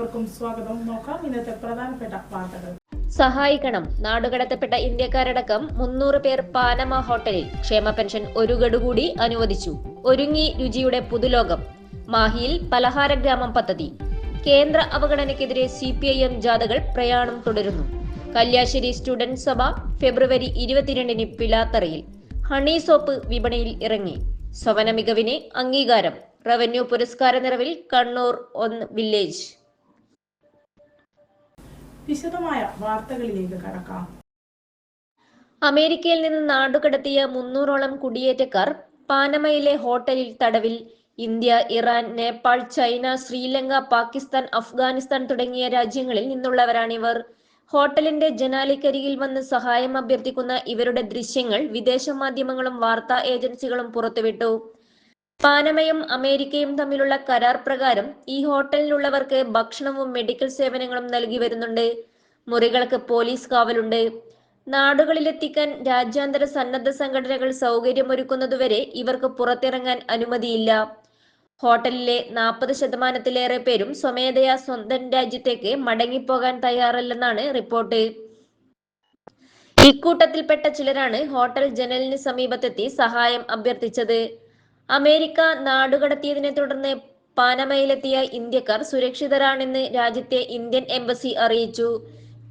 ഏവർക്കും സ്വാഗതം. നോക്കാം ഇന്നത്തെ പ്രധാനപ്പെട്ട വാർത്തകൾ. സഹായിക്കണം. നാടുകടത്തപ്പെട്ട ഇന്ത്യക്കാരടക്കം മുന്നൂറ് പേർ പാനമ ഹോട്ടലിൽ ക്ഷേമ പെൻഷൻ ഒരു ഗഡു കൂടി അനുവദിച്ചു. ഒരുങ്ങി രുചിയുടെ പുതുലോകം. മാഹിയിൽ പലഹാര ഗ്രാമം പദ്ധതി. കേന്ദ്ര അവഗണനയ്ക്കെതിരെ സി പി ഐ എം ജാഥകൾ പ്രയാണം തുടരുന്നു. കല്യാശ്ശേരി സ്റ്റുഡന്റ് സഭ ഫെബ്രുവരി ഇരുപത്തിരണ്ടിന് പിലാത്തറയിൽ ഹണി സോപ്പ് വിപണിയിൽ ഇറങ്ങി. സവന മികവിന് അംഗീകാരം. റവന്യൂ പുരസ്കാര നിറവിൽ കണ്ണൂർ ഒന്ന് വില്ലേജ്. വിശദമായ വാർത്തകളിലേക്ക് കടക്കാം. അമേരിക്കയിൽ നിന്ന് നാടുകടത്തിയ മുന്നൂറോളം കുടിയേറ്റക്കാർ പാനമയിലെ ഹോട്ടലിൽ തടവിൽ. India Iran Nepal China Sri Lanka Pakistan Afghanistan തുടങ്ങിയ രാജ്യങ്ങളിൽ നിന്നുള്ളവരാണിവർ. ഹോട്ടലിന്റെ ജനാലിക്കരികിൽ വന്ന് സഹായം അഭ്യർത്ഥിക്കുന്ന ഇവരുടെ ദൃശ്യങ്ങൾ വിദേശ മാധ്യമങ്ങളും വാർത്താ ഏജൻസികളും പുറത്തുവിട്ടു. പാനമയും അമേരിക്കയും തമ്മിലുള്ള കരാർ പ്രകാരം ഈ ഹോട്ടലിലുള്ളവർക്ക് ഭക്ഷണവും മെഡിക്കൽ സേവനങ്ങളും നൽകി വരുന്നുണ്ട്. മുറികൾക്ക് പോലീസ് കാവലുണ്ട്. നാടുകളിലെത്തിക്കാൻ രാജ്യാന്തര സന്നദ്ധ സംഘടനകൾ സൗകര്യമൊരുക്കുന്നതുവരെ ഇവർക്ക് പുറത്തിറങ്ങാൻ അനുമതിയില്ല. ഹോട്ടലിലെ നാൽപ്പത് ശതമാനത്തിലേറെ പേരും സ്വമേധയാ സ്വന്തം രാജ്യത്തേക്ക് മടങ്ങിപ്പോകാൻ തയ്യാറല്ലെന്നാണ് റിപ്പോർട്ട്. ഇക്കൂട്ടത്തിൽപ്പെട്ട ചിലരാണ് ഹോട്ടൽ ജനലിന് സമീപത്തെത്തി സഹായം അഭ്യർത്ഥിച്ചത്. അമേരിക്ക നാടുകടത്തിയതിനെ തുടർന്ന് പാനമയിലെത്തിയ ഇന്ത്യക്കാർ സുരക്ഷിതരാണെന്ന് രാജ്യത്തെ ഇന്ത്യൻ എംബസി അറിയിച്ചു.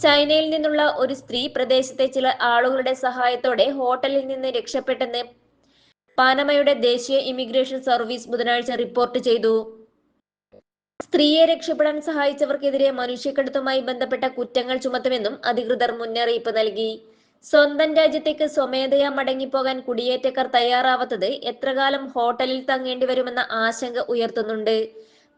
ചൈനയിൽ നിന്നുള്ള ഒരു സ്ത്രീ പ്രദേശത്തെ ചില ആളുകളുടെ സഹായത്തോടെ ഹോട്ടലിൽ നിന്ന് രക്ഷപ്പെട്ടെന്ന് പാനമയുടെ ദേശീയ ഇമിഗ്രേഷൻ സർവീസ് ബുധനാഴ്ച റിപ്പോർട്ട് ചെയ്തു. സ്ത്രീയെ രക്ഷപ്പെടാൻ സഹായിച്ചവർക്കെതിരെ മനുഷ്യക്കടത്തുമായി ബന്ധപ്പെട്ട കുറ്റങ്ങൾ ചുമത്തുമെന്നും അധികൃതർ മുന്നറിയിപ്പ് നൽകി. സ്വന്തം രാജ്യത്തേക്ക് സ്വമേധയാ മടങ്ങിപ്പോകാൻ കുടിയേറ്റക്കാർ തയ്യാറാവാത്തത് എത്രകാലം ഹോട്ടലിൽ തങ്ങേണ്ടി വരുമെന്ന ആശങ്ക ഉയർത്തുന്നുണ്ട്.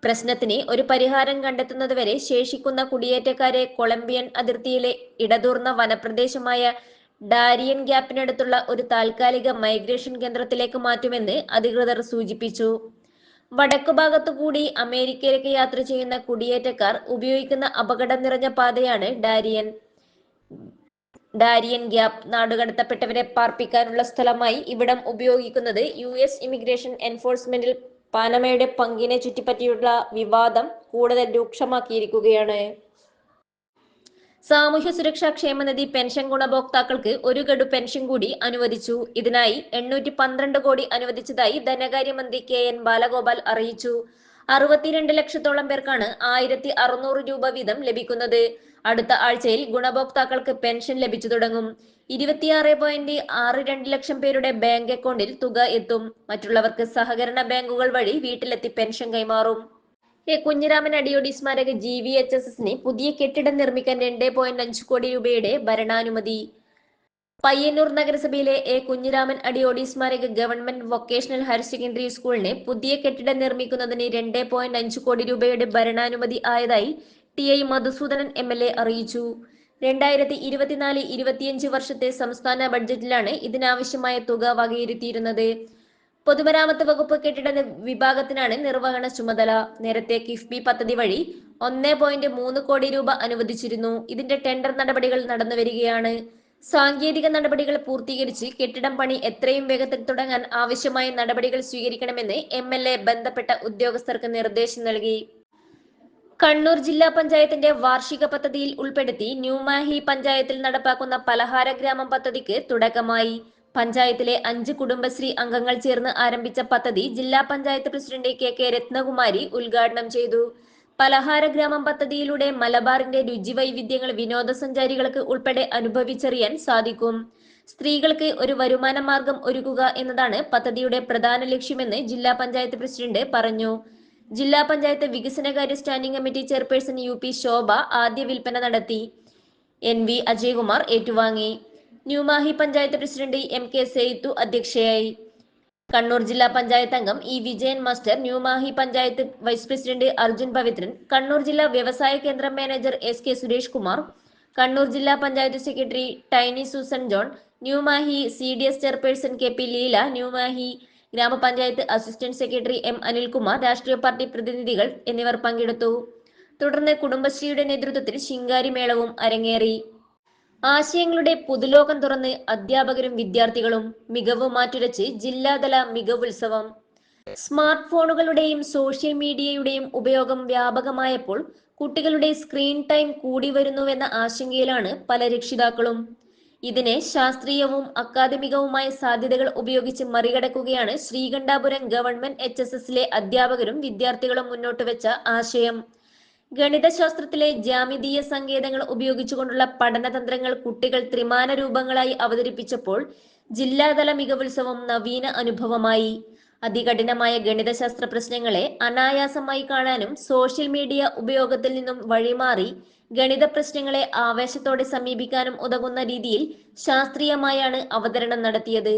പ്രശ്നത്തിന് ഒരു പരിഹാരം കണ്ടെത്തുന്നതുവരെ ശേഷിക്കുന്ന കുടിയേറ്റക്കാരെ കൊളംബിയൻ അതിർത്തിയിലെ ഇടതൂർന്ന വനപ്രദേശമായ ഡാരിയൻ ഗ്യാപ്പിനടുത്തുള്ള ഒരു താൽക്കാലിക മൈഗ്രേഷൻ കേന്ദ്രത്തിലേക്ക് മാറ്റുമെന്ന് അധികൃതർ സൂചിപ്പിച്ചു. വടക്കുഭാഗത്തു കൂടി അമേരിക്കയിലേക്ക് യാത്ര ചെയ്യുന്ന കുടിയേറ്റക്കാർ ഉപയോഗിക്കുന്ന അപകടം നിറഞ്ഞ പാതയാണ് ഡാരിയൻ. ഡാരിയൻ ഗ്യാപ്പ് നാടുകടത്തപ്പെട്ടവരെ പാർപ്പിക്കാനുള്ള സ്ഥലമായി ഇവിടം ഉപയോഗിക്കുന്നത് യു എസ് ഇമിഗ്രേഷൻ എൻഫോഴ്സ്മെന്റിൽ പാനമയുടെ പങ്കിനെ ചുറ്റിപ്പറ്റിയുള്ള വിവാദം കൂടുതൽ രൂക്ഷമാക്കിയിരിക്കുകയാണ്. സാമൂഹ്യ സുരക്ഷാ ക്ഷേമനിധി പെൻഷൻ ഗുണഭോക്താക്കൾക്ക് ഒരു ഗഡു പെൻഷൻ കൂടി അനുവദിച്ചു. ഇതിനായി എണ്ണൂറ്റി പന്ത്രണ്ട് കോടി അനുവദിച്ചതായി ധനകാര്യമന്ത്രി കെ എൻ ബാലഗോപാൽ അറിയിച്ചു. അറുപത്തിരണ്ട് ലക്ഷത്തോളം പേർക്കാണ് ആയിരത്തി അറുന്നൂറ് രൂപ വീതം ലഭിക്കുന്നത്. അടുത്ത ആഴ്ചയിൽ ഗുണഭോക്താക്കൾക്ക് പെൻഷൻ ലഭിച്ചു തുടങ്ങും. ഇരുപത്തിയാറ് പോയിന്റ് ആറ് രണ്ട് ലക്ഷം പേരുടെ ബാങ്ക് അക്കൗണ്ടിൽ തുക എത്തും. മറ്റുള്ളവർക്ക് സഹകരണ ബാങ്കുകൾ വഴി വീട്ടിലെത്തി പെൻഷൻ കൈമാറും. എ കുഞ്ഞിരാമൻ അടിയോടി സ്മാരക ജി വി എച്ച് എസ് എസിന് പുതിയ കെട്ടിടം നിർമ്മിക്കാൻ രണ്ട് പോയിന്റ് അഞ്ച് കോടി രൂപയുടെ ഭരണാനുമതി. പയ്യന്നൂർ നഗരസഭയിലെ എ കുഞ്ഞിരാമൻ അടിയോടി സ്മാരക ഗവൺമെന്റ് വൊക്കേഷണൽ ഹയർ സെക്കൻഡറി സ്കൂളിന് പുതിയ കെട്ടിടം നിർമ്മിക്കുന്നതിന് രണ്ട് പോയിന്റ് അഞ്ച് കോടി രൂപയുടെ ഭരണാനുമതി ആയതായി T I Madhusoodanan M L A അറിയിച്ചു. രണ്ടായിരത്തി ഇരുപത്തിനാല് ഇരുപത്തിയഞ്ച് വർഷത്തെ സംസ്ഥാന ബഡ്ജറ്റിലാണ് ഇതിനാവശ്യമായ തുക വകയിരുത്തിയിരുന്നത്. പൊതുമരാമത്ത് വകുപ്പ് കെട്ടിട വിഭാഗത്തിനാണ് നിർവഹണ ചുമതല. നേരത്തെ കിഫ്ബി പദ്ധതി വഴി ഒന്ന് പോയിന്റ് മൂന്ന് കോടി രൂപ അനുവദിച്ചിരുന്നു. ഇതിന്റെ ടെൻഡർ നടപടികൾ നടന്നു വരികയാണ്. സാങ്കേതിക നടപടികൾ പൂർത്തീകരിച്ച് കെട്ടിടം പണി എത്രയും വേഗത്തിൽ തുടങ്ങാൻ ആവശ്യമായ നടപടികൾ സ്വീകരിക്കണമെന്ന് എം ബന്ധപ്പെട്ട ഉദ്യോഗസ്ഥർക്ക് നിർദ്ദേശം നൽകി. കണ്ണൂർ ജില്ലാ പഞ്ചായത്തിന്റെ വാർഷിക പദ്ധതിയിൽ ഉൾപ്പെടുത്തി ന്യൂമാഹി പഞ്ചായത്തിൽ നടപ്പാക്കുന്ന പലഹാര ഗ്രാമം പദ്ധതിക്ക് തുടക്കമായി. പഞ്ചായത്തിലെ അഞ്ച് കുടുംബശ്രീ അംഗങ്ങൾ ചേർന്ന് ആരംഭിച്ച പദ്ധതി ജില്ലാ panchayat president K K Rathnakumari ഉദ്ഘാടനം ചെയ്തു. പലഹാര ഗ്രാമം പദ്ധതിയിലൂടെ മലബാറിന്റെ രുചി വൈവിധ്യങ്ങൾ വിനോദസഞ്ചാരികൾക്ക് ഉൾപ്പെടെ അനുഭവിച്ചറിയാൻ സാധിക്കും. സ്ത്രീകൾക്ക് ഒരു വരുമാന മാർഗം ഒരുക്കുക എന്നതാണ് പദ്ധതിയുടെ പ്രധാന ലക്ഷ്യമെന്ന് ജില്ലാ പഞ്ചായത്ത് പ്രസിഡന്റ് പറഞ്ഞു. ജില്ലാ പഞ്ചായത്ത് വികസനകാര്യ standing committee chairperson U P Shobha ആദ്യ വിൽപ്പന നടത്തി. എൻ വി അജയകുമാർ ഏറ്റുവാങ്ങി. New Mahe panchayat president M K Saithu അധ്യക്ഷയായി. കണ്ണൂർ ജില്ലാ പഞ്ചായത്ത് അംഗം E Vijayan master New Mahe panchayat vice president Arjun Pavithran Kannur ജില്ലാ വ്യവസായ കേന്ദ്രം manager S K Suresh Kumar Kannur ജില്ലാ panchayat secretary Tiny Susan John New Mahe C D S chairperson K P Leela New Mahe grama panchayat assistant secretary M Anilkumar രാഷ്ട്രീയ party പ്രതിനിധികൾ എന്നിവർ പങ്കെടുത്തു. തുടർന്ന് കുടുംബശ്രീയുടെ നേതൃത്വത്തിൽ ശിങ്കാരി മേളവും അരങ്ങേറി. ആശയങ്ങളുടെ പുതുലോകം തുറന്ന് അധ്യാപകരും വിദ്യാർത്ഥികളും മികവ് മാറ്റുരച്ച് ജില്ലാതല മികവുത്സവം. സ്മാർട്ട് ഫോണുകളുടെയും സോഷ്യൽ മീഡിയയുടെയും ഉപയോഗം വ്യാപകമായപ്പോൾ കുട്ടികളുടെ സ്ക്രീൻ ടൈം കൂടി വരുന്നുവെന്ന ആശങ്കയിലാണ് പല രക്ഷിതാക്കളും. ഇതിനെ ശാസ്ത്രീയവും അക്കാദമികവുമായ സാധ്യതകൾ ഉപയോഗിച്ച് മറികടക്കുകയാണ് ശ്രീകണ്ഠാപുരം ഗവൺമെന്റ് എച്ച് എസ് എസിലെ അധ്യാപകരും വിദ്യാർത്ഥികളും മുന്നോട്ട് വെച്ച ആശയം. ഗണിതശാസ്ത്രത്തിലെ ജാമിതീയ സങ്കേതങ്ങൾ ഉപയോഗിച്ചുകൊണ്ടുള്ള പഠനതന്ത്രങ്ങൾ കുട്ടികൾ ത്രിമാന രൂപങ്ങളായി അവതരിപ്പിച്ചപ്പോൾ ജില്ലാതല മികവുത്സവം നവീന അനുഭവമായി. അതികഠിനമായ ഗണിതശാസ്ത്ര പ്രശ്നങ്ങളെ അനായാസമായി കാണാനും സോഷ്യൽ മീഡിയ ഉപയോഗത്തിൽ നിന്നും വഴിമാറി ഗണിത പ്രശ്നങ്ങളെ ആവേശത്തോടെ സമീപിക്കാനും ഉതകുന്ന രീതിയിൽ ശാസ്ത്രീയമായാണ് അവതരണം നടത്തിയത്.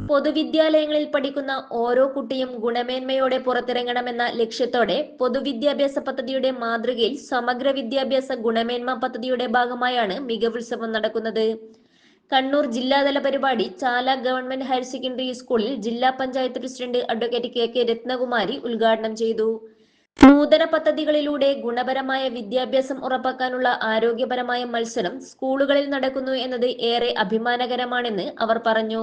പൊതുവിദ്യാലയങ്ങളിൽ പഠിക്കുന്ന ഓരോ കുട്ടിയും ഗുണമേന്മയോടെ പുറത്തിറങ്ങണമെന്ന ലക്ഷ്യത്തോടെ പൊതുവിദ്യാഭ്യാസ പദ്ധതിയുടെ മാതൃകയിൽ സമഗ്ര വിദ്യാഭ്യാസ ഗുണമേന്മ പദ്ധതിയുടെ ഭാഗമായാണ് മികവുത്സവം നടക്കുന്നത്. കണ്ണൂർ ജില്ലാതല പരിപാടി ചാല ഗവൺമെന്റ് ഹയർ സെക്കൻഡറി സ്കൂളിൽ ജില്ലാ panchayat president advocate K K Rathnakumari ഉദ്ഘാടനം ചെയ്തു. നൂതന പദ്ധതികളിലൂടെ ഗുണപരമായ വിദ്യാഭ്യാസം ഉറപ്പാക്കാനുള്ള ആരോഗ്യപരമായ മത്സരം സ്കൂളുകളിൽ നടക്കുന്നു എന്നത് ഏറെ അഭിമാനകരമാണെന്ന് അവർ പറഞ്ഞു.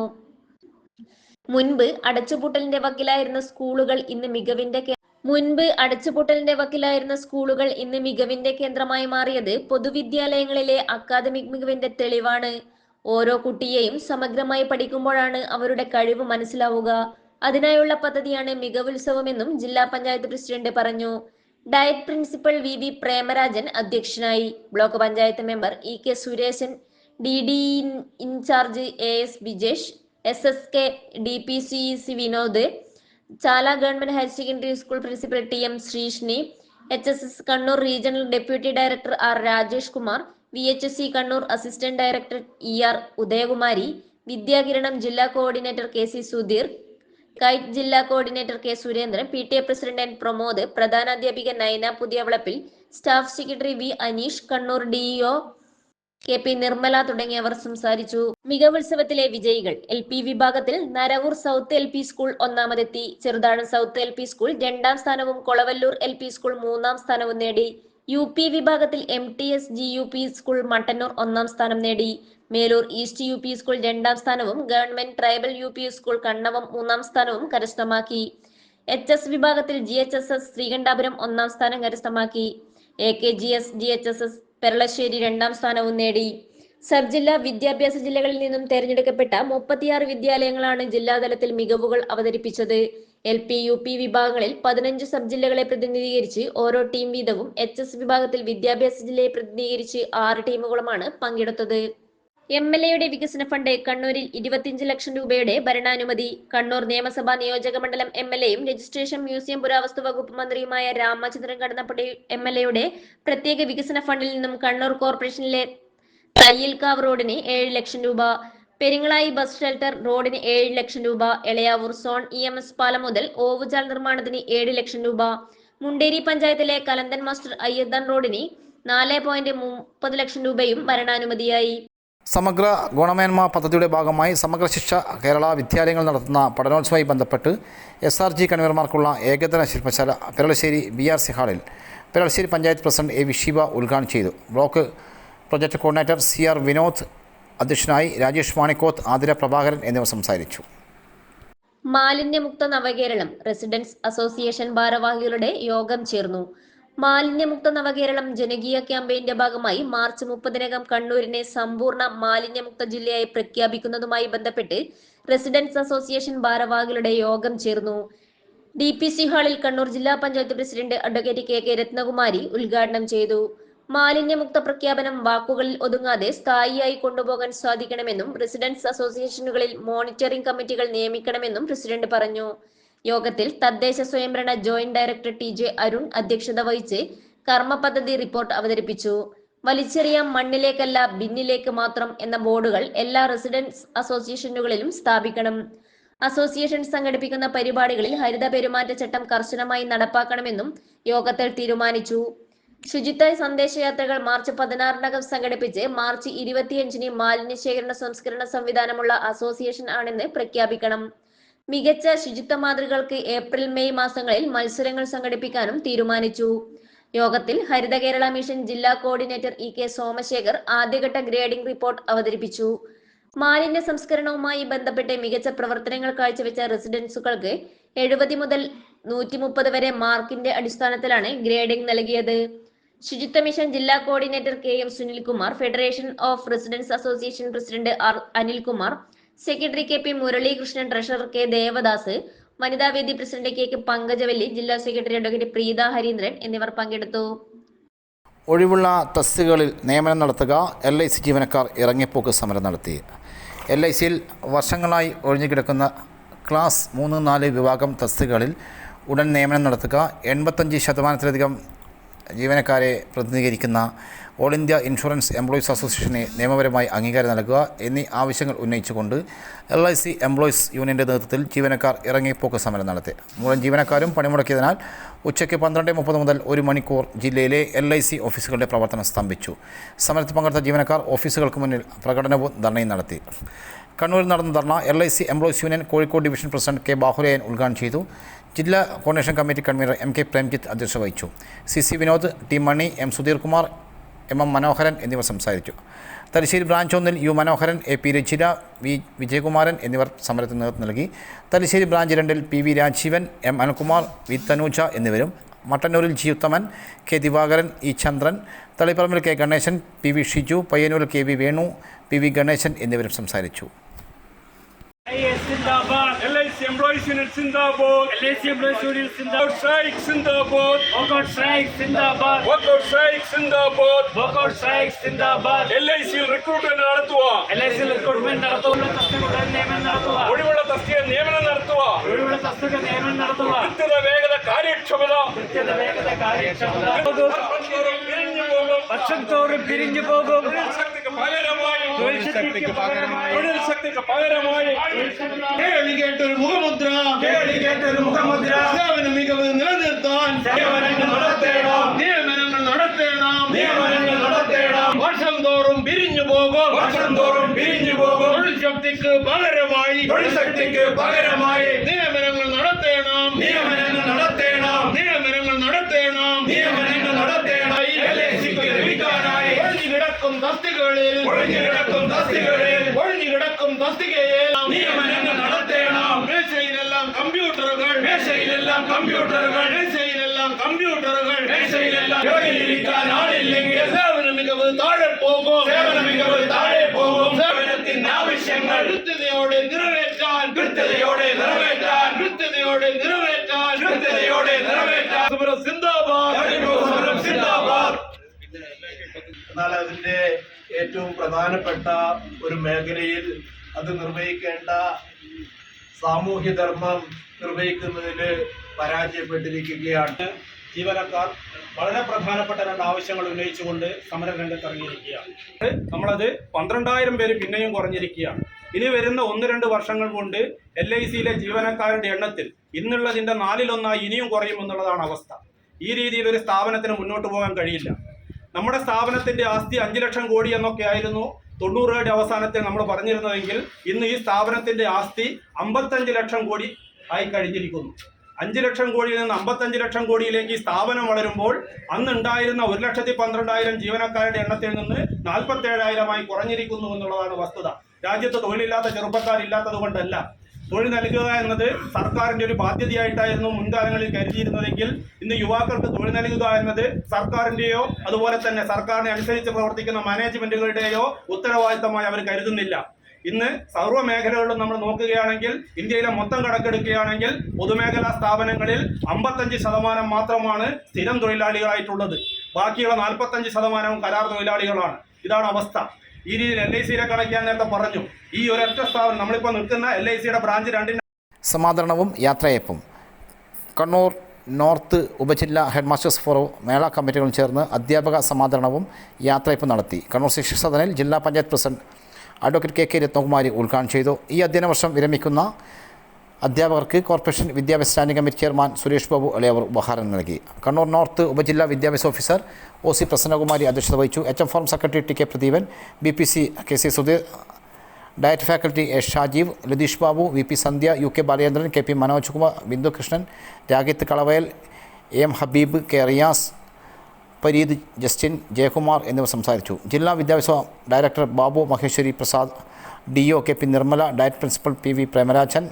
മുൻപ് അടച്ചുപൂട്ടലിന്റെ വക്കിലായിരുന്ന സ്കൂളുകൾ ഇന്ന് മികവിന്റെ മുൻപ് അടച്ചുപൂട്ടലിന്റെ വക്കിലായിരുന്ന സ്കൂളുകൾ ഇന്ന് മികവിന്റെ കേന്ദ്രമായി മാറിയത് പൊതുവിദ്യാലയങ്ങളിലെ അക്കാദമിക് മികവിന്റെ തെളിവാണ്. ഓരോ കുട്ടിയെയും സമഗ്രമായി പഠിക്കുമ്പോഴാണ് അവരുടെ കഴിവ് മനസ്സിലാവുക. അതിനായുള്ള പദ്ധതിയാണ് മികവുത്സവമെന്നും ജില്ലാ പഞ്ചായത്ത് പ്രസിഡന്റ് പറഞ്ഞു. DIET principal V V Premarajan അധ്യക്ഷനായി. Block panchayat member E K Sureshan D D in charge A S Bijesh S S K D P C C Vinod Chala government higher secondary school principal T M Sreeshni H S S Kannur regional deputy director R Rajesh Kumar V H S C Kannur assistant director E R Udayakumari Vidyakiranam ജില്ലാ coordinator K C Sudheer KITE ജില്ലാ coordinator K Surendran P T A president N Pramod പ്രധാനാധ്യാപിക Nayana Puthiyavalappil staff secretary V Aneesh Kannur DEO K P Nirmala തുടങ്ങിയവർ സംസാരിച്ചു. മികവുത്സവത്തിലെ വിജയികൾ L P വിഭാഗത്തിൽ Naravoor south L P school ഒന്നാമതെത്തി. Cheruthazham south L P school രണ്ടാം സ്ഥാനവും Kolavallur L P school മൂന്നാം സ്ഥാനവും നേടി. യു പി വിഭാഗത്തിൽ M T S G U P school Mattannur ഒന്നാം സ്ഥാനം നേടി. Meloor east U P school രണ്ടാം സ്ഥാനവും government tribal U P school Kannavam മൂന്നാം സ്ഥാനവും കരസ്ഥമാക്കി. എച്ച് എസ് വിഭാഗത്തിൽ G H S S Sreekandapuram ഒന്നാം സ്ഥാനം കരസ്ഥമാക്കി. A K G S G H S S Peralassery രണ്ടാം സ്ഥാനവും നേടി. സബ് ജില്ലാ വിദ്യാഭ്യാസ ജില്ലകളിൽ നിന്നും തെരഞ്ഞെടുക്കപ്പെട്ട മുപ്പത്തിയാറ് വിദ്യാലയങ്ങളാണ് ജില്ലാതലത്തിൽ മികവുകൾ അവതരിപ്പിച്ചത്. എൽ പി യു പി വിഭാഗങ്ങളിൽ പതിനഞ്ച് സബ് ജില്ലകളെ പ്രതിനിധീകരിച്ച് ഓരോ ടീം വീതവും എച്ച് എസ് വിഭാഗത്തിൽ വിദ്യാഭ്യാസ ജില്ലയെ പ്രതിനിധീകരിച്ച് ആറ് ടീമുകളുമാണ് പങ്കെടുത്തത്. എം എൽ എയുടെ വികസന ഫണ്ട് കണ്ണൂരിൽ ഇരുപത്തിയഞ്ച് ലക്ഷം രൂപയുടെ ഭരണാനുമതി. കണ്ണൂർ നിയമസഭാ നിയോജക മണ്ഡലം എം എൽ എയും രജിസ്ട്രേഷൻ മ്യൂസിയം പുരാവസ്തു വകുപ്പ് മന്ത്രിയുമായ രാമചന്ദ്രൻ കടന്നപ്പള്ളി എം എൽ എയുടെ പ്രത്യേക വികസന ഫണ്ടിൽ നിന്നും കണ്ണൂർ കോർപ്പറേഷനിലെ തയ്യൽക്കാവ് റോഡിന് ഏഴ് ലക്ഷം രൂപ. പെരിങ്ങളായി ബസ് ഷെൽട്ടർ റോഡിന് ഏഴ് ലക്ഷം രൂപ Elayavoor zone E M S പാലം മുതൽ ഓവുചാൽ നിർമ്മാണത്തിന് ഏഴ് ലക്ഷം രൂപ മുണ്ടേരി പഞ്ചായത്തിലെ കലന്തൻ മാസ്റ്റർ അയ്യദൻ റോഡിന് നാല് പോയിന്റ് മുപ്പത് ലക്ഷം രൂപയും ഭരണാനുമതിയായി. സമഗ്ര ഗുണമേന്മ പദ്ധതിയുടെ ഭാഗമായി സമഗ്ര ശിക്ഷ കേരള വിദ്യാലയങ്ങൾ നടത്തുന്ന പഠനോത്സവമായി ബന്ധപ്പെട്ട് എസ് ആർ ജി കൺവീനർമാർക്കുള്ള ഏകദിന ശില്പശാല പെരളശ്ശേരി ബി ആർ സി ഹാളിൽ Peralassery panchayat president A V Shiva ഉദ്ഘാടനം ചെയ്തു. Block project coordinator C R Vinod അധ്യക്ഷനായി രാജേഷ് മാണിക്കോത്ത് ആതിര പ്രഭാകരൻ എന്നിവർ സംസാരിച്ചു. മാലിന്യമുക്ത നവകേരളം റെസിഡൻസ് അസോസിയേഷൻ ഭാരവാഹികളുടെ യോഗം ചേർന്നു. മാലിന്യമുക്ത നവകേരളം ജനകീയ ക്യാമ്പയിന്റെ ഭാഗമായി മാർച്ച് മുപ്പതിനകം കണ്ണൂരിനെ സമ്പൂർണ മാലിന്യമുക്ത ജില്ലയായി പ്രഖ്യാപിക്കുന്നതുമായി ബന്ധപ്പെട്ട് റെസിഡൻസ് അസോസിയേഷൻ ഭാരവാഹികളുടെ യോഗം ചേർന്നു. ഡി പി സി ഹാളിൽ കണ്ണൂർ ജില്ലാ panchayat president advocate K K Ratnakumari ഉദ്ഘാടനം ചെയ്തു. മാലിന്യമുക്ത പ്രഖ്യാപനം വാക്കുകളിൽ ഒതുങ്ങാതെ സ്ഥായിയായി കൊണ്ടുപോകാൻ സാധിക്കണമെന്നും റെസിഡൻസ് അസോസിയേഷനുകളിൽ മോണിറ്ററിംഗ് കമ്മിറ്റികൾ നിയമിക്കണമെന്നും പ്രസിഡന്റ് പറഞ്ഞു. യോഗത്തിൽ തദ്ദേശ സ്വയംഭരണ joint director T J Arun അധ്യക്ഷത വഹിച്ച് കർമ്മ പദ്ധതി റിപ്പോർട്ട് അവതരിപ്പിച്ചു. വലിച്ചെറിയാം മണ്ണിലേക്കല്ല ബിന്നിലേക്ക് മാത്രം എന്ന ബോർഡുകൾ എല്ലാ റെസിഡൻസ് അസോസിയേഷനുകളിലും സ്ഥാപിക്കണം. അസോസിയേഷൻ സംഘടിപ്പിക്കുന്ന പരിപാടികളിൽ ഹരിത പെരുമാറ്റച്ചട്ടം കർശനമായി നടപ്പാക്കണമെന്നും യോഗത്തിൽ തീരുമാനിച്ചു. ശുചിത്വ സന്ദേശയാത്രകൾ മാർച്ച് പതിനാറിനകം സംഘടിപ്പിച്ച് മാർച്ച് ഇരുപത്തിയഞ്ചിന് മാലിന്യ ശേഖരണ സംസ്കരണ സംവിധാനമുള്ള അസോസിയേഷൻ ആണെന്ന് പ്രഖ്യാപിക്കണം. മികച്ച ശുചിത്വ മാതൃകൾക്ക് ഏപ്രിൽ മെയ് മാസങ്ങളിൽ മത്സരങ്ങൾ സംഘടിപ്പിക്കാനും തീരുമാനിച്ചു. യോഗത്തിൽ ഹരിത കേരള മിഷൻ ജില്ലാ കോർഡിനേറ്റർ ഇ കെ സോമശേഖർ ആദ്യഘട്ട ഗ്രേഡിംഗ് റിപ്പോർട്ട് അവതരിപ്പിച്ചു. മാലിന്യ സംസ്കരണവുമായി ബന്ധപ്പെട്ട് മികച്ച പ്രവർത്തനങ്ങൾ കാഴ്ചവെച്ച റെസിഡൻസുകൾക്ക് എഴുപത് മുതൽ നൂറ്റി മുപ്പത് വരെ മാർക്കിന്റെ അടിസ്ഥാനത്തിലാണ് ഗ്രേഡിംഗ് നൽകിയത്. ശുചിത്വ മിഷൻ ജില്ലാ coordinator K M Sunilkumar federation of residents association president R Anilkumar secretary K P Muraleekrishnan treasurer K Devadas Vanithavedi president K K Pankajavalli ജില്ലാ സെക്രട്ടറി അഡ്വക്കേറ്റ് പ്രീത ഹരീന്ദ്രൻ എന്നിവർ പങ്കെടുത്തു. ഒഴിവുള്ള തസ്തികകളിൽ നിയമനം നടത്തുക എൽ ഐ സി ജീവനക്കാർ ഇറങ്ങിപ്പോക്ക് സമരം നടത്തി. എൽ ഐ സിയിൽ വർഷങ്ങളായി ഒഴിഞ്ഞുകിടക്കുന്ന ക്ലാസ് മൂന്ന് നാല് വിഭാഗം തസ്തികകളിൽ ഉടൻ നിയമനം നടത്തുക എൺപത്തഞ്ച് ശതമാനത്തിലധികം ജീവനക്കാരെ പ്രതിനിധീകരിക്കുന്ന ഓൾ ഇന്ത്യ ഇൻഷുറൻസ് എംപ്ലോയീസ് അസോസിയേഷനെ നിയമപരമായി അംഗീകാരം നൽകുക എന്നീ ആവശ്യങ്ങൾ ഉന്നയിച്ചുകൊണ്ട് എൽ ഐ സി എംപ്ലോയീസ് യൂണിയന്റെ നേതൃത്വത്തിൽ ജീവനക്കാർ ഇറങ്ങിപ്പോക്ക് സമരം നടത്തി. മുഴുവൻ ജീവനക്കാരും പണിമുടക്കിയതിനാൽ ഉച്ചയ്ക്ക് പന്ത്രണ്ട് മുപ്പത് മുതൽ ഒരു മണിക്കൂർ ജില്ലയിലെ എൽ ഐ സി ഓഫീസുകളുടെ പ്രവർത്തനം സ്തംഭിച്ചു. സമരത്തിൽ പങ്കെടുത്ത ജീവനക്കാർ ഓഫീസുകൾക്ക് മുന്നിൽ പ്രകടനവും ധർണയും നടത്തി. കണ്ണൂരിൽ നടന്ന ധർണ L I C employees union Kozhikode division president K Bahuleyan ഉദ്ഘാടനം ചെയ്തു. ജില്ലാ coordination committee convener M K Premjith അധ്യക്ഷത വഹിച്ചു. C C Vinod T Mani M Sudheer Kumar M M Manoharan എന്നിവർ സംസാരിച്ചു. തലശ്ശേരി ബ്രാഞ്ച് ഒന്നിൽ U Manoharan A P Rachira V Vijayakumaran എന്നിവർ സമരത്തിന് നേതൃത്വം നൽകി. തലശ്ശേരി ബ്രാഞ്ച് രണ്ടിൽ P V Rajeevan M Anukumar V Thanuja എന്നിവരും. മട്ടന്നൂരിൽ G Uthaman K Divakaran E Chandran. തളിപ്പറമ്പിൽ K Ganesan P V Shiju പയ്യന്നൂരിൽ K V Venu P V Ganesan എന്നിവരും സംസാരിച്ചു. സിന്ദാബാദ് LIC Employees Union Sindabad. L I C employees union Zindabad strike Sindabad. Walkout strike സിന്ദാബാദ് Walkout strike Sindabad. Walkout strike സിന്ദാബാദ് LIC യിൽ recruitment നടത്തുക L I C recruitment തസ്തികളുടെ നിയമനം നടത്തുക ഒഴിവുള്ള തസ്തിക നിയമനം നടത്തുക ഒഴിവുള്ള തസ്തിക നിയമനം നടത്തുക കൃത്യത വേഗത കാര്യക്ഷമത കൃത്യത വേഗത കാര്യക്ഷമത വർഷം തോറും പിരിഞ്ഞു പോകും തൊഴിൽ ശക്തിക്ക് പകരമായി തൊഴിൽ ശക്തിക്ക് പകരമായി കേളി കേട്ടൊരു മുഖമുദ്ര. കേളി കേട്ടൊരു മുഖമുദ്ര. സേവന മികവ് നിലനിർത്താൻ സേവനങ്ങൾ നടത്തേണം. നിയമനങ്ങൾ നടത്തേണം. നിയമനങ്ങൾ നടത്തേണം. വർഷം തോറും പിരിഞ്ഞു പോകും. വർഷം തോറും പിരിഞ്ഞു പോകും. തൊഴിൽ ശക്തിക്ക് പകരമായി തൊഴിൽ ശക്തിക്ക് പകരമായി നിയമനങ്ങൾ നടത്തേണം. നിയമനങ്ങൾ നടത്തേണം നിയമനങ്ങൾ നടത്തേണം നിയമനങ്ങൾ നടത്തേണം LIC-ക്ക് ലഭിക്കാനായി ഒഴിഞ്ഞു കിടക്കും തസ്തികളിൽ ഒഴിഞ്ഞു കിടക്കും തസ്തികകളിൽ ഒഴിഞ്ഞു കിടക്കും തസ്തികയിൽ നിയമനങ്ങൾ നടത്തേണം മേശയിലെല്ലാം കമ്പ്യൂട്ടറുകൾ മേശയിലെല്ലാം കമ്പ്യൂട്ടറുകൾ മേശയിലെല്ലാം കമ്പ്യൂട്ടറുകൾ മേശയിലെല്ലാം ജോലിയിരിക്കാൻ ആളില്ലെങ്കിൽ സേവന മികവ് താഴെ പോകും സേവന മികവ് താഴെ പോകും സേവനത്തിന്റെ ആവശ്യങ്ങൾ കൃത്യതയോടെ നിറവേറ്റാൻ കൃത്യതയോടെ നിറവേറ്റാൻ കൃത്യതയോടെ നിറവേറ്റാൻ കൃത്യതയോടെ നിറവേറ്റാൻ സമരം സിന്ദാബാദ് സമരം സിന്ദാബാദ് ഏറ്റവും പ്രധാനപ്പെട്ട ഒരു മേഖലയിൽ അത് നിർവഹിക്കേണ്ട സാമൂഹ്യധർമ്മം നിർവഹിക്കുന്നതിൽ പരാജയപ്പെട്ടിരിക്കുകയാണ്. ജീവനക്കാർ വളരെ പ്രധാനപ്പെട്ട രണ്ട് ആവശ്യങ്ങൾ ഉന്നയിച്ചുകൊണ്ട് സമര രംഗത്ത് ഇറങ്ങിയിരിക്കുകയാണ് നമ്മളത് പന്ത്രണ്ടായിരം പേര് പിന്നെയും കുറഞ്ഞിരിക്കുകയാണ്. ഇനി വരുന്ന ഒന്ന് രണ്ട് വർഷങ്ങൾ കൊണ്ട് എൽ ഐ സിയിലെ ജീവനക്കാരുടെ എണ്ണത്തിൽ ഇന്നുള്ളതിന്റെ നാലിലൊന്നായി ഇനിയും കുറയുമെന്നുള്ളതാണ് അവസ്ഥ. ഈ രീതിയിൽ ഒരു സ്ഥാപനത്തിന് മുന്നോട്ട് പോകാൻ കഴിയില്ല. നമ്മുടെ സ്ഥാപനത്തിന്റെ ആസ്തി അഞ്ചു ലക്ഷം കോടി എന്നൊക്കെ ആയിരുന്നു തൊണ്ണൂറുകളുടെ അവസാനത്തിൽ നമ്മൾ പറഞ്ഞിരുന്നതെങ്കിൽ ഇന്ന് ഈ സ്ഥാപനത്തിന്റെ ആസ്തി അമ്പത്തഞ്ച് ലക്ഷം കോടി ആയി കഴിഞ്ഞിരിക്കുന്നു. അഞ്ച് ലക്ഷം കോടിയിൽ നിന്ന് അമ്പത്തഞ്ച് ലക്ഷം കോടിയിലേക്ക് ഈ സ്ഥാപനം വളരുമ്പോൾ അന്നുണ്ടായിരുന്ന ഒരു ലക്ഷത്തി പന്ത്രണ്ടായിരം ജീവനക്കാരുടെ എണ്ണത്തിൽ നിന്ന് നാൽപ്പത്തേഴായിരമായി കുറഞ്ഞിരിക്കുന്നു എന്നുള്ളതാണ് വസ്തുത. രാജ്യത്ത് തൊഴിലില്ലാത്ത ചെറുപ്പക്കാരില്ലാത്തത് കൊണ്ടല്ല. തൊഴിൽ നൽകുക എന്നത് സർക്കാരിന്റെ ഒരു ബാധ്യതയായിട്ടായിരുന്നു മുൻകാലങ്ങളിൽ കരുതിയിരുന്നതെങ്കിൽ ഇന്ന് യുവാക്കൾക്ക് തൊഴിൽ നൽകുക എന്നത് സർക്കാരിന്റെയോ അതുപോലെ തന്നെ സർക്കാരിനെ അനുസരിച്ച് പ്രവർത്തിക്കുന്ന മാനേജ്മെന്റുകളുടെയോ ഉത്തരവാദിത്തമായി അവർ കരുതുന്നില്ല. ഇന്ന് സർവ മേഖലകളിലും നമ്മൾ നോക്കുകയാണെങ്കിൽ ഇന്ത്യയിലെ മൊത്തം കണക്കെടുക്കുകയാണെങ്കിൽ പൊതുമേഖലാ സ്ഥാപനങ്ങളിൽ അമ്പത്തഞ്ച് ശതമാനം മാത്രമാണ് സ്ഥിരം തൊഴിലാളികളായിട്ടുള്ളത്. ബാക്കിയുള്ള നാൽപ്പത്തഞ്ച് ശതമാനവും കരാർ തൊഴിലാളികളാണ്. ഇതാണ് അവസ്ഥ. ഈ രീതിയിൽ എൽ ഐ സിയിലെ കണക്ക് ഞാൻ നേരത്തെ പറഞ്ഞു. ഈ ഒരൊറ്റ സ്ഥാപനം നമ്മളിപ്പോൾ നിൽക്കുന്ന എൽ ഐ സിയുടെ ബ്രാഞ്ച് രണ്ടിന് സമാധാനവും യാത്രയപ്പും കണ്ണൂർ നോർത്ത് ഉപജില്ല ഹെഡ് മാസ്റ്റേഴ്സ് ഫോറവും മേള കമ്മിറ്റികളും ചേർന്ന് അധ്യാപക സമാദരണവും യാത്രയപ്പും നടത്തി. കണ്ണൂർ ശിക്ഷ സദനിൽ ജില്ലാ panchayat president advocate K K Ratnakumari ഉദ്ഘാടനം ചെയ്തു. ഈ അധ്യയന വർഷം വിരമിക്കുന്ന അധ്യാപകർക്ക് കോർപ്പറേഷൻ വിദ്യാഭ്യാസ standing committee chairman Suresh Babu അളിയവർ ഉപഹാരം നൽകി. കണ്ണൂർ നോർത്ത് ഉപജില്ലാ വിദ്യാഭ്യാസ ഓഫീസർ ഒ സി പ്രസന്നകുമാരി അധ്യക്ഷത വഹിച്ചു. H M forum secretary T K Pradeepan B P C K C Sudheer DIET faculty S Shajeev Latheesh Babu V P Sandhya U K Balachandran K P Manoj Kumar Bindu Krishnan Ragith Kalavayal M Habeeb K Riyas Pareed Justin Jayakumar എന്നിവർ സംസാരിച്ചു. ജില്ലാ വിദ്യാഭ്യാസ director Babu Maheswari Prasad D O K P Nirmala DIET principal P V Premarajan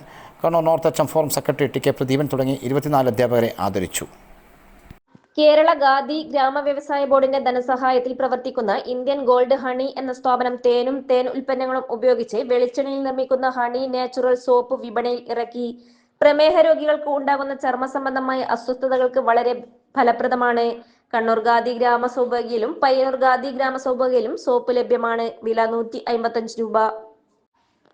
Kannur north H M forum secretary T K Pradeepan തുടങ്ങി ഇരുപത്തിനാല് അധ്യാപകരെ ആദരിച്ചു. കേരള ഖാദി ഗ്രാമ വ്യവസായ ബോർഡിന്റെ ധനസഹായത്തിൽ പ്രവർത്തിക്കുന്ന ഇന്ത്യൻ ഗോൾഡ് ഹണി എന്ന സ്ഥാപനം തേനും തേൻ ഉൽപ്പന്നങ്ങളും ഉപയോഗിച്ച് വെളിച്ചെണ്ണയിൽ നിർമ്മിക്കുന്ന ഹണി നാച്ചുറൽ സോപ്പ് വിപണിയിൽ ഇറക്കി. പ്രമേഹ രോഗികൾക്ക് ഉണ്ടാകുന്ന ചർമ്മ സംബന്ധമായ അസ്വസ്ഥതകൾക്ക് വളരെ ഫലപ്രദമാണ്. കണ്ണൂർ ഖാദി ഗ്രാമ സൗഭാഗ്യയിലും പയ്യന്നൂർ ഖാദി ഗ്രാമ സൗഭാഗ്യയിലും സോപ്പ് ലഭ്യമാണ്. വില നൂറ്റി അമ്പത്തഞ്ച് രൂപ.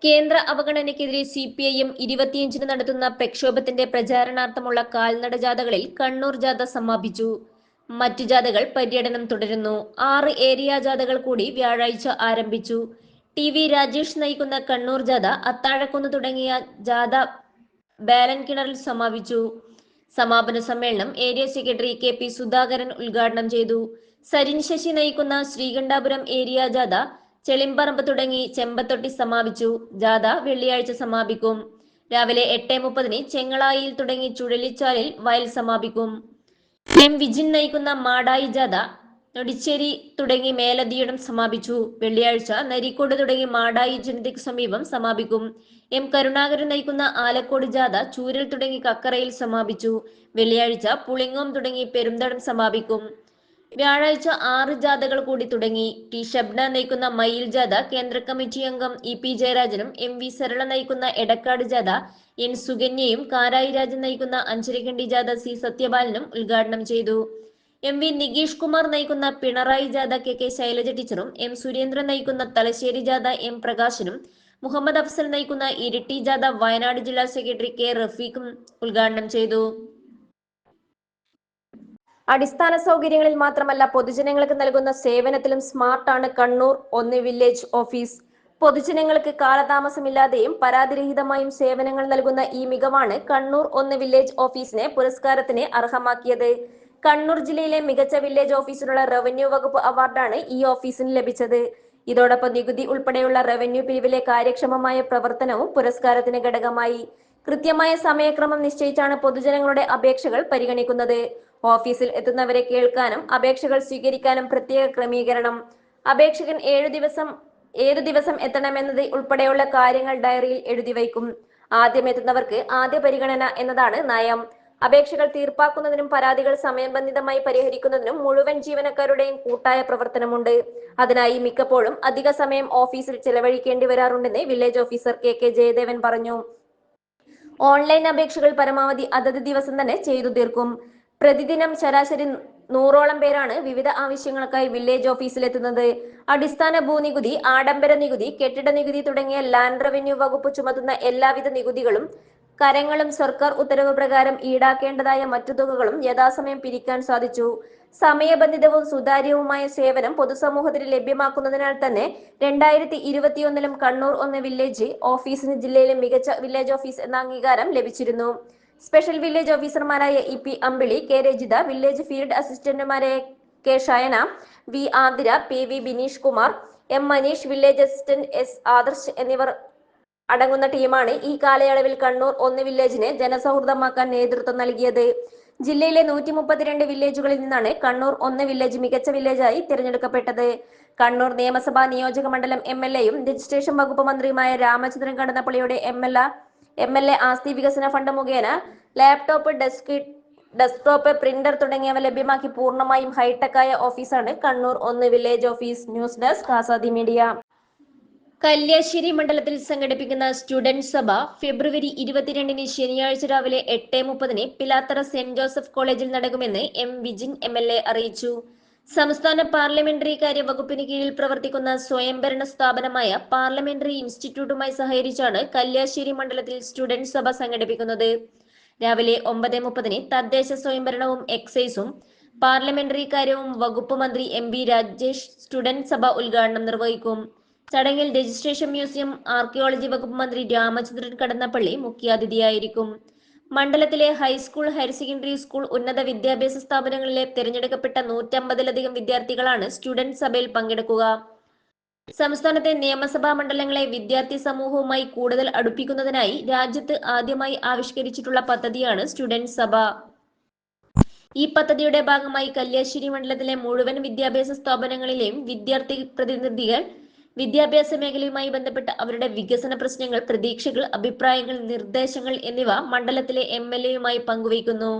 കേന്ദ്ര അവഗണനയ്ക്കെതിരെ സി പി ഐ എം ഇരുപത്തിയഞ്ചിന് നടത്തുന്ന പ്രക്ഷോഭത്തിന്റെ പ്രചാരണാർത്ഥമുള്ള കാൽനട ജാഥകളിൽ കണ്ണൂർ ജാഥ സമാപിച്ചു. മറ്റു ജാഥകൾ പര്യടനം തുടരുന്നു. ആറ് ഏരിയ ജാഥകൾ കൂടി വ്യാഴാഴ്ച ആരംഭിച്ചു. ടി വി രാജേഷ് നയിക്കുന്ന കണ്ണൂർ ജാഥ അത്താഴക്കുന്ന് തുടങ്ങിയ ജാഥ ബാലൻകിണറിൽ സമാപിച്ചു. സമാപന സമ്മേളനം area secretary K P Sudhakaran ഉദ്ഘാടനം ചെയ്തു. സരിൻ ശശി നയിക്കുന്ന ശ്രീകണ്ഠാപുരം ഏരിയ ജാഥ ചെളിമ്പറമ്പ് തുടങ്ങി ചെമ്പത്തൊട്ടി സമാപിച്ചു. ജാഥ വെള്ളിയാഴ്ച സമാപിക്കും. രാവിലെ എട്ട് മുപ്പതിന് ചെങ്ങളായിൽ തുടങ്ങി ചുഴലിച്ചാലിൽ വയൽ സമാപിക്കും. എം വിജിൻ നയിക്കുന്ന മാടായി ജാഥ നൊടിച്ചേരി തുടങ്ങി മേലതിയിടം സമാപിച്ചു. വെള്ളിയാഴ്ച നരിക്കോട് തുടങ്ങി മാടായി ജനതയ്ക്ക് സമീപം സമാപിക്കും. എം കരുണാകരൻ നയിക്കുന്ന ആലക്കോട് ജാഥ ചൂരൽ തുടങ്ങി കക്കറയിൽ സമാപിച്ചു. വെള്ളിയാഴ്ച പുളിങ്ങോം തുടങ്ങി പെരുന്തടം സമാപിക്കും. വ്യാഴാഴ്ച ആറ് ജാഥകൾ കൂടി തുടങ്ങി. ടി ഷബ്ന നയിക്കുന്ന മയിൽ ജാഥ കേന്ദ്ര കമ്മിറ്റി അംഗം ഇ. പി. ജയരാജനും എം. വി. സരള നയിക്കുന്ന എടക്കാട് ജാഥ എൻ. സുകന്യയും കാരായി രാജൻ നയിക്കുന്ന അഞ്ചരക്കണ്ടി ജാഥ സി. സത്യപാലനും ഉദ്ഘാടനം ചെയ്തു. എം. വി. നികേഷ് കുമാർ നയിക്കുന്ന പിണറായി ജാഥ കെ. കെ. ശൈലജ ടീച്ചറും എം. സുരേന്ദ്രൻ നയിക്കുന്ന തലശ്ശേരി ജാഥ എം. പ്രകാശനും മുഹമ്മദ് അഫ്സൽ നയിക്കുന്ന ഇരിട്ടി ജാഥ വയനാട് ജില്ലാ സെക്രട്ടറി കെ. റഫീഖും ഉദ്ഘാടനം ചെയ്തു. അടിസ്ഥാന സൗകര്യങ്ങളിൽ മാത്രമല്ല പൊതുജനങ്ങൾക്ക് നൽകുന്ന സേവനത്തിലും സ്മാർട്ടാണ് കണ്ണൂർ ഒന്ന് വില്ലേജ് ഓഫീസ് പൊതുജനങ്ങൾക്ക് കാലതാമസമില്ലാതെയും പരാതിരഹിതമായും സേവനങ്ങൾ നൽകുന്ന ഈ മികവാണ് കണ്ണൂർ ഒന്ന് വില്ലേജ് ഓഫീസിനെ പുരസ്കാരത്തിന് അർഹമാക്കിയത്. കണ്ണൂർ ജില്ലയിലെ മികച്ച വില്ലേജ് ഓഫീസിനുള്ള റവന്യൂ വകുപ്പ് അവാർഡാണ് ഈ ഓഫീസിന് ലഭിച്ചത്. ഇതോടൊപ്പം നികുതി ഉൾപ്പെടെയുള്ള റവന്യൂ പിരിവിലെ കാര്യക്ഷമമായ പ്രവർത്തനവും പുരസ്കാരത്തിന് ഘടകമായി. കൃത്യമായ സമയക്രമം നിശ്ചയിച്ചാണ് പൊതുജനങ്ങളുടെ അപേക്ഷകൾ പരിഗണിക്കുന്നത്. ഓഫീസിൽ എത്തുന്നവരെ കേൾക്കാനും അപേക്ഷകൾ സ്വീകരിക്കാനും പ്രത്യേക ക്രമീകരണം. അപേക്ഷകൻ ഏഴു ദിവസം ഏതു ദിവസം എത്തണമെന്നത് ഉൾപ്പെടെയുള്ള കാര്യങ്ങൾ ഡയറിയിൽ എഴുതി വയ്ക്കും. ആദ്യം എത്തുന്നവർക്ക് ആദ്യ പരിഗണന എന്നതാണ് നയം. അപേക്ഷകൾ തീർപ്പാക്കുന്നതിനും പരാതികൾ സമയബന്ധിതമായി പരിഹരിക്കുന്നതിനും മുഴുവൻ ജീവനക്കാരുടെയും കൂട്ടായ പ്രവർത്തനമുണ്ട്. അതിനായി മിക്കപ്പോഴും അധിക സമയം ഓഫീസിൽ ചെലവഴിക്കേണ്ടി വരാറുണ്ടെന്ന് village officer K K Jayadevan പറഞ്ഞു. ഓൺലൈൻ അപേക്ഷകൾ പരമാവധി അതത് ദിവസം തന്നെ ചെയ്തു തീർക്കും. പ്രതിദിനം ശരാശരി നൂറോളം പേരാണ് വിവിധ ആവശ്യങ്ങൾക്കായി വില്ലേജ് ഓഫീസിലെത്തുന്നത്. അടിസ്ഥാന ഭൂനികുതി ആഡംബര നികുതി കെട്ടിട നികുതി തുടങ്ങിയ ലാൻഡ് റവന്യൂ വകുപ്പ് ചുമത്തുന്ന എല്ലാവിധ നികുതികളും കരങ്ങളും സർക്കാർ ഉത്തരവ് പ്രകാരം ഈടാക്കേണ്ടതായ മറ്റു തുകകളും യഥാസമയം പിരിക്കാൻ സാധിച്ചു. സമയബന്ധിതവും സുതാര്യവുമായ സേവനം പൊതുസമൂഹത്തിന് ലഭ്യമാക്കുന്നതിനാൽ തന്നെ രണ്ടായിരത്തി ഇരുപത്തിയൊന്നിലും കണ്ണൂർ ഒന്ന് വില്ലേജ് ഓഫീസിന് ജില്ലയിലെ മികച്ച വില്ലേജ് ഓഫീസ് എന്ന അംഗീകാരം ലഭിച്ചിരുന്നു. സ്പെഷ്യൽ വില്ലേജ് ഓഫീസർമാരായ E P Ambili K Rajitha village field അസിസ്റ്റന്റുമാരായ K Shayana V Athira P V Bineesh Kumar M Maneesh village assistant S Adarsh എന്നിവർ അടങ്ങുന്ന ടീമാണ് ഈ കാലയളവിൽ കണ്ണൂർ ഒന്ന് വില്ലേജിനെ ജനസൗഹൃദമാക്കാൻ നേതൃത്വം നൽകിയത്. ജില്ലയിലെ നൂറ്റി മുപ്പത്തിരണ്ട് വില്ലേജുകളിൽ നിന്നാണ് കണ്ണൂർ ഒന്ന് വില്ലേജ് മികച്ച വില്ലേജായി തിരഞ്ഞെടുക്കപ്പെട്ടത്. കണ്ണൂർ നിയമസഭാ നിയോജക മണ്ഡലം എം എൽ എയും രജിസ്ട്രേഷൻ വകുപ്പ് മന്ത്രിയുമായ Ramachandran കടന്നപ്പള്ളിയുടെ M L M L A ആസ്തി വികസന ഫണ്ട് മുഖേന ലാപ്ടോപ്പ് ഡെസ്ക് ഡെസ്ക്ടോപ്പ് പ്രിന്റർ തുടങ്ങിയവ ലഭ്യമാക്കി പൂർണമായും ഹൈടെക്കായ ഓഫീസാണ് കണ്ണൂർ ഒന്ന് village office news desk Azadi media Kalliasseri മണ്ഡലത്തിൽ സംഘടിപ്പിക്കുന്ന സ്റ്റുഡന്റ് സഭ ഫെബ്രുവരി ഇരുപത്തിരണ്ടിന് ശനിയാഴ്ച രാവിലെ എട്ട് മുപ്പതിന് പിലാത്തറ സെന്റ് ജോസഫ് കോളേജിൽ നടക്കുമെന്ന് എം വിജിൻ എം എ അറിയിച്ചു. സംസ്ഥാന പാർലമെന്ററി കാര്യ വകുപ്പിന് കീഴിൽ പ്രവർത്തിക്കുന്ന സ്വയംഭരണ സ്ഥാപനമായ പാർലമെന്ററി ഇൻസ്റ്റിറ്റ്യൂട്ടുമായി സഹകരിച്ചാണ് കല്യാശ്ശേരി മണ്ഡലത്തിൽ സ്റ്റുഡന്റ് സഭ സംഘടിപ്പിക്കുന്നത്. രാവിലെ ഒമ്പത് മുപ്പതിന് തദ്ദേശ സ്വയംഭരണവും എക്സൈസും പാർലമെന്ററി കാര്യവും വകുപ്പ് മന്ത്രി എം ബി രാജേഷ് സ്റ്റുഡന്റ് സഭ ഉദ്ഘാടനം നിർവഹിക്കും. ചടങ്ങിൽ രജിസ്ട്രേഷൻ മ്യൂസിയം ആർക്കിയോളജി വകുപ്പ് മന്ത്രി രാമചന്ദ്രൻ കടന്നപ്പള്ളി മുഖ്യാതിഥിയായിരിക്കും. മണ്ഡലത്തിലെ ഹൈസ്കൂൾ ഹയർ സെക്കൻഡറി സ്കൂൾ ഉന്നത വിദ്യാഭ്യാസ സ്ഥാപനങ്ങളിലെ തിരഞ്ഞെടുക്കപ്പെട്ട നൂറ്റമ്പതിലധികം വിദ്യാർത്ഥികളാണ് സ്റ്റുഡന്റ് സഭയിൽ പങ്കെടുക്കുക. സംസ്ഥാനത്തെ നിയമസഭാ മണ്ഡലങ്ങളെ വിദ്യാർത്ഥി സമൂഹവുമായി കൂടുതൽ അടുപ്പിക്കുന്നതിനായി രാജ്യത്ത് ആദ്യമായി ആവിഷ്കരിച്ചിട്ടുള്ള പദ്ധതിയാണ് സ്റ്റുഡന്റ് സഭ. ഈ പദ്ധതിയുടെ ഭാഗമായി കല്യാശ്ശേരി മണ്ഡലത്തിലെ മുഴുവൻ വിദ്യാഭ്യാസ സ്ഥാപനങ്ങളിലെയും വിദ്യാർത്ഥി പ്രതിനിധികൾ വിദ്യാഭ്യാസ മേഖലയുമായി ബന്ധപ്പെട്ട അവരുടെ വികസന പ്രശ്നങ്ങൾ പ്രതീക്ഷകൾ അഭിപ്രായങ്ങൾ നിർദ്ദേശങ്ങൾ എന്നിവ മണ്ഡലത്തിലെ എം എൽ എയുമായി പങ്കുവയ്ക്കുന്നു.